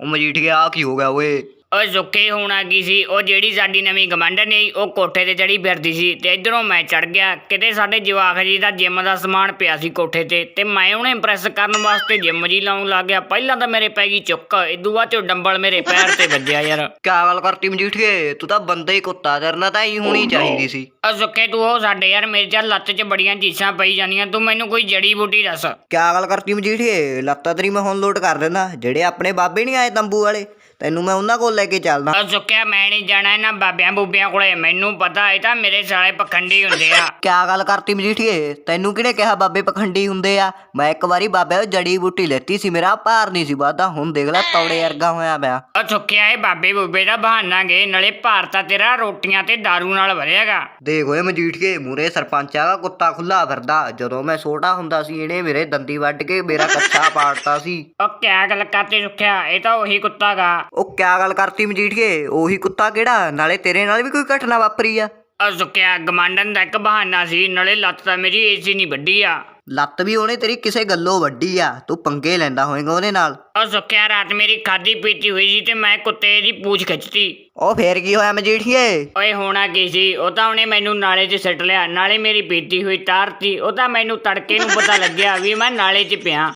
ਉਹ ਮਜੀਠੀਆ ਆਹ ਕੀ ਹੋ ਗਿਆ ਓਏ। ਓਏ ਸੁੱਕੇ ਹੋਣਾ ਕੀ ਸੀ। ਉਹ ਜਿਹੜੀ ਸਾਡੀ ਨਵੀਂ ਗਮੰਡਰ ਨੇ ਉਹ ਕੋਠੇ ਤੇ ਚੜੀ ਫਿਰਦੀ ਸੀ ਤੇ ਇਧਰੋਂ ਮੈਂ ਚੜ ਗਿਆ। ਕਿਤੇ ਸਾਡੇ ਜਵਾਖ ਜੀ ਦਾ ਜਿਮ ਦਾ ਸਮਾਨ ਪਿਆ ਸੀ ਕੋਠੇ ਤੇ ਤੇ ਮੈਂ ਉਹਨੇ ਇੰਪ੍ਰੈਸ ਕਰਨ ਵਾਸਤੇ ਜਿਮ ਜੀ ਲਾਉਣ ਲੱਗ ਗਿਆ। ਪਹਿਲਾਂ ਤਾਂ ਮੇਰੇ ਪੈ ਗਈ ਚੁੱਕ ਇਦੋਂ ਬਾਅਦ ਚੋਂ ਡੰਬਲ ਮੇਰੇ ਪੈਰ ਤੇ ਵੱਜਿਆ ਯਾਰ। ਕਿਆ ਗੱਲ ਕਰਤੀ ਮਜੀਠੀਏ ਤੂੰ ਤਾਂ ਬੰਦਾ ਹੀ ਕੁੱਤਾ ਕਰਨਾ ਤਾਂ ਹੀ ਹੋਣੀ ਚਾਹੀਦੀ ਸੀ। ਓ ਸੁੱਕੇ ਤੂੰ ਉਹ ਸਾਡੇ ਯਾਰ ਮੇਰੇ ਚੱਲ ਲੱਤ 'ਚ ਬੜੀਆਂ ਚੀਸਾਂ ਪਈ ਜਾਂਦੀਆਂ ਤੂੰ ਮੈਨੂੰ ਕੋਈ ਜੜੀ ਬੂਟੀ ਦੱਸ। ਕਿਆ ਗੱਲ ਕਰਤੀ ਮਜੀਠੀਏ ਲੱਤਾਂ ਤੇਰੀ ਮੈਂ ਹੁਣ ਲੋਟ ਕਰ ਦਿੰਦਾ ਜਿਹੜੇ ਆਪਣੇ ਬਾਬੇ ਨਹੀਂ ਆਏ ਤੰਬੂ ਵਾਲੇ। ਤੈਨੂੰ ਮੈਂ ਉਹਨਾਂ ਕੋਲ ਲੈ ਕੇ ਚੱਲਦਾ। ਓ ਸੁੱਕਿਆ ਮੈਂ ਨਹੀਂ ਜਾਣਾ ਇਹਨਾਂ ਬਾਬਿਆਂ ਬੂਬਿਆਂ ਕੋਲੇ। ਮੈਨੂੰ ਪਤਾ ਇਹ ਤਾਂ ਮੇਰੇ ਸਾਲੇ ਪਖੰਡੀ ਹੁੰਦੇ ਆ। ਕਿਆ ਗੱਲ ਕਰਤੀ ਮਜੀਠੀਏ? ਤੈਨੂੰ ਕਿਹਨੇ ਕਿਹਾ ਬਾਬੇ ਪਖੰਡੀ ਹੁੰਦੇ ਆ? ਮੈਂ ਇੱਕ ਵਾਰੀ ਬਾਬੇ ਉਹ ਜੜੀ ਬੂਟੀ ਲੈਤੀ ਸੀ ਮੇਰਾ ਭਾਰ ਨਹੀਂ ਸੀ ਵੱਧਦਾ। ਹੁਣ ਦੇਖ ਲੈ ਤੌੜੇ ਵਰਗਾ ਹੋਇਆ ਪਿਆ। ਓ ਸੁੱਕਿਆ ਇਹ ਬਾਬੇ ਬੂਬੇ ਦਾ ਬਹਾਨਾ ਗੇ ਨਾਲੇ ਭਾਰਤਾ ਤੇਰਾ ਰੋਟੀਆਂ ਤੇ दारू ਨਾਲ ਭਰਿਆਗਾ। ਦੇਖ ਓਏ ਮਜੀਠੀਏ ਮੂਰੇ ਸਰਪੰਚ ਆਗਾ ਕੁੱਤਾ ਖੁੱਲਾ ਫਿਰਦਾ। ਜਦੋਂ ਮੈਂ ਛੋਟਾ ਹੁੰਦਾ ਸੀ ਇਹਨੇ ਮੇਰੇ ਦੰਦੀ ਵੱਢ ਕੇ ਮੇਰਾ ਕੱਛਾ ਪਾੜਤਾ ਸੀ। ਓ ਕਿਆ ਗੱਲ ਕਰਤੇ ਸੁੱਕਿਆ ਇਹ ਤਾਂ ਉਹੀ ਕੁੱਤਾ ਗਾ। ਉਹ ਕਿਆ ਗੱਲ ਕਰਤੀ ਮਜੀਠੀਏ ਉਹੀ ਕੁੱਤਾ ਕਿਹੜਾ? ਨਾਲੇ ਤੇਰੇ ਨਾਲ ਵੀ ਕੋਈ ਘਟਨਾ ਵਾਪਰੀ ਆ। ਓ ਸੁੱਕਿਆ ਗਮਾਂਡਨ ਦਾ ਇੱਕ ਬਹਾਨਾ ਸੀ ਨਾਲੇ ਲੱਤ ਤਾਂ ਮੇਰੀ ਏਸੀ ਨਹੀਂ ਵੱਡੀ ਆ। ਲੱਤ ਵੀ ਉਹਨੇ ਤੇਰੀ ਕਿਸੇ ਗੱਲੋਂ ਵੱਡੀ ਆ। ਤੂੰ ਪੰਗੇ ਲੈਂਦਾ ਹੋਏਗਾ ਉਹਦੇ ਨਾਲ। ਓ ਸੁੱਕਿਆ ਰਾਤ ਮੇਰੀ ਖਾਦੀ ਪੀਤੀ ਹੋਈ ਸੀ ਤੇ ਮੈਂ ਕੁੱਤੇ ਦੀ ਪੂਛ ਖਿੱਚਤੀ। ਉਹ ਫੇਰ ਕੀ ਹੋਇਆ ਮਜੀਠੀਏ ਓਏ ਹੋਣਾ ਕੀ ਸੀ? ਉਹ ਤਾਂ ਉਹਨੇ ਮੈਨੂੰ ਨਾਲੇ 'ਚ ਸਿੱਟ ਲਿਆ ਨਾਲੇ ਮੇਰੀ ਪੀਤੀ ਹੋਈ ਤਾਰਤੀ ਉਹ ਤਾਂ ਮੈਨੂੰ ਤੜਕੇ ਨੂੰ ਪਤਾ ਲੱਗਿਆ ਵੀ ਮੈਂ ਨਾਲੇ 'ਚ ਪਿਆ।